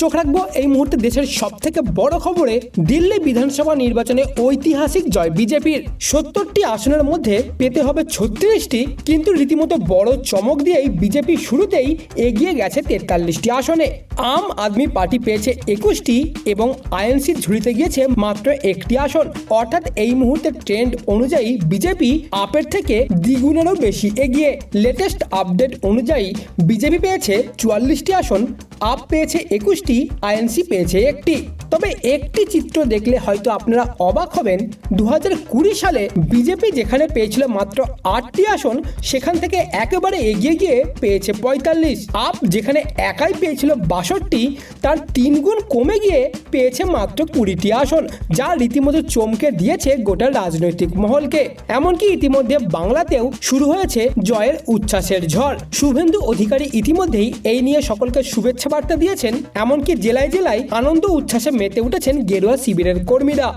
চোখ রাখব, এই মুহূর্তে দেশের সব থেকে বড় খবরে দিল্লি বিধানসভা নির্বাচনে ঐতিহাসিক জয় বিজেপির। সত্তরটি আসনের মধ্যে পেতে হবে ছত্রিশটি, কিন্তু রীতিমতো বড় চমক দিয়েই বিজেপি শুরুতেই এগিয়ে গেছে তেতাল্লিশটি আসনে। আম আদমি পার্টি পেয়েছে একুশটি এবং আইএনসি ঝুড়িতে গিয়েছে মাত্র একটি আসন। অর্থাৎ এই মুহূর্তে ট্রেন্ড অনুযায়ী বিজেপি আপের থেকে দ্বিগুণেরও বেশি এগিয়ে। লেটেস্ট আপডেট অনুযায়ী বিজেপি পেয়েছে চুয়াল্লিশটি আসন, আপ পেয়েছে একুশটি আইএনসি পেয়েছে একটি। তবে একটি চিত্র দেখলে হয়তো আপনারা অবাক হবেন দু সালে বিজেপি যেখানে পেয়েছিল মাত্র আটটি আসন, সেখান থেকে একেবারে এগিয়ে গিয়ে পেয়েছে পঁয়তাল্লিশ। আপ যেখানে একাই পেয়েছিল বাষট্টি, তার তিনগুণ কমে গিয়ে পেয়েছে মাত্র কুড়িটি আসন, যা রীতিমতো চমকে দিয়েছে গোটা রাজনৈতিক মহলকে। এমনকি ইতিমধ্যে বাংলাতেও শুরু হয়েছে জয়ের উচ্ছ্বাসের ঝড়। শুভেন্দু অধিকারী ইতিমধ্যেই এই নিয়ে সকলকে শুভেচ্ছা বার্তা দিয়েছেন, এমনকি জেলায় জেলায় আনন্দ উচ্ছ্বাসে মেতে উঠেছেন গেরুয়া শিবিরের কর্মীরা।